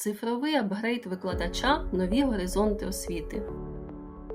Цифровий апгрейд викладача Нові горизонти освіти.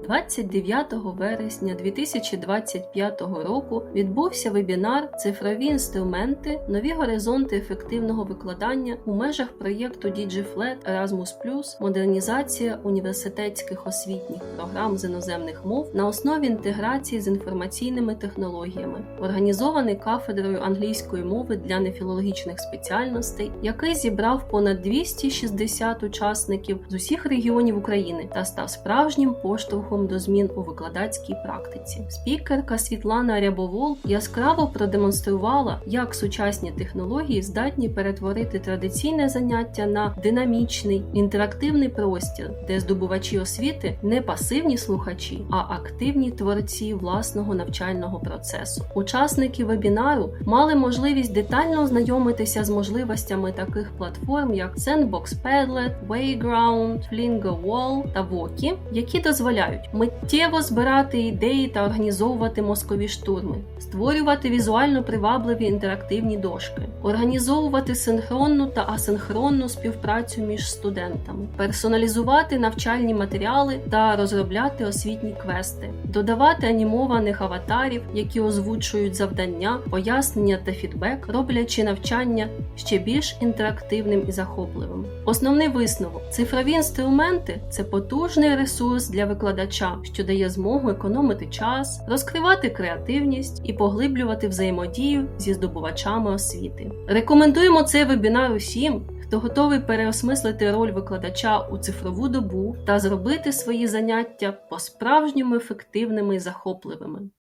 29 вересня 2025 року відбувся вебінар Цифрові інструменти, нові горизонти ефективного викладання у межах проєкту DigiFlat Erasmus модернізація університетських освітніх програм з іноземних мов на основі інтеграції з інформаційними технологіями, організований кафедрою англійської мови для нефілологічних спеціальностей, який зібрав понад 260 учасників з усіх регіонів України та став справжнім поштовхом до змін у викладацькій практиці. Спікерка Світлана Рябовол яскраво продемонструвала, як сучасні технології здатні перетворити традиційне заняття на динамічний інтерактивний простір, де здобувачі освіти не пасивні слухачі, а активні творці власного навчального процесу. Учасники вебінару мали можливість детально ознайомитися з можливостями таких платформ, як Sandbox Padlet, Wayground, Flingo Wall та Voki, які дозволяють миттєво збирати ідеї та організовувати мозкові штурми, створювати візуально привабливі інтерактивні дошки, організовувати синхронну та асинхронну співпрацю між студентами, персоналізувати навчальні матеріали та розробляти освітні квести, додавати анімованих аватарів, які озвучують завдання, пояснення та фідбек, роблячи навчання ще більш інтерактивним і захопливим. Основний висновок: цифрові інструменти це потужний ресурс для викладача, що дає змогу економити час, розкривати креативність і поглиблювати взаємодію зі здобувачами освіти. Рекомендуємо цей вебінар усім, хто готовий переосмислити роль викладача у цифрову добу та зробити свої заняття по-справжньому ефективними і захопливими.